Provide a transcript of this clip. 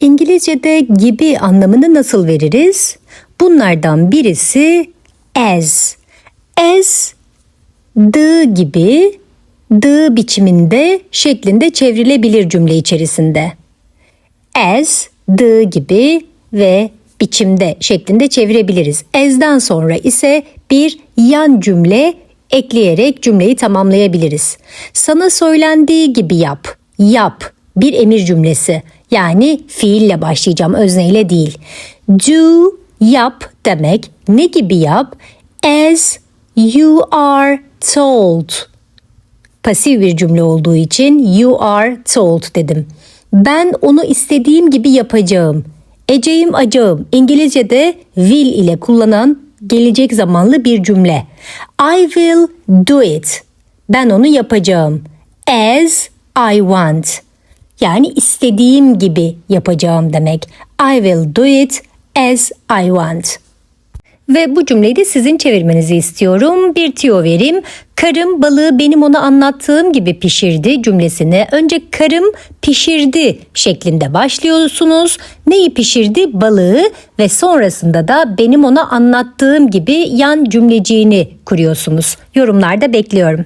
İngilizce'de gibi anlamını nasıl veririz? Bunlardan birisi as. As the gibi the biçiminde şeklinde çevrilebilir cümle içerisinde. As the gibi ve biçimde şeklinde çevirebiliriz. As'dan sonra ise bir yan cümle ekleyerek cümleyi tamamlayabiliriz. Sana söylendiği gibi yap. Yap bir emir cümlesi. Yani fiille başlayacağım özneyle değil. Do yap demek ne gibi yap? As you are told pasif bir cümle olduğu için you are told dedim. Ben onu istediğim gibi yapacağım. Eceğim acağım. İngilizce'de will ile kullanan gelecek zamanlı bir cümle. I will do it. Ben onu yapacağım. As I want. Yani istediğim gibi yapacağım demek. I will do it as I want. Ve bu cümleyi de sizin çevirmenizi istiyorum. Bir tüyo vereyim. Karım balığı benim ona anlattığım gibi pişirdi cümlesine önce karım pişirdi şeklinde başlıyorsunuz. Neyi pişirdi? Balığı ve sonrasında da benim ona anlattığım gibi yan cümleciğini kuruyorsunuz. Yorumlarda bekliyorum.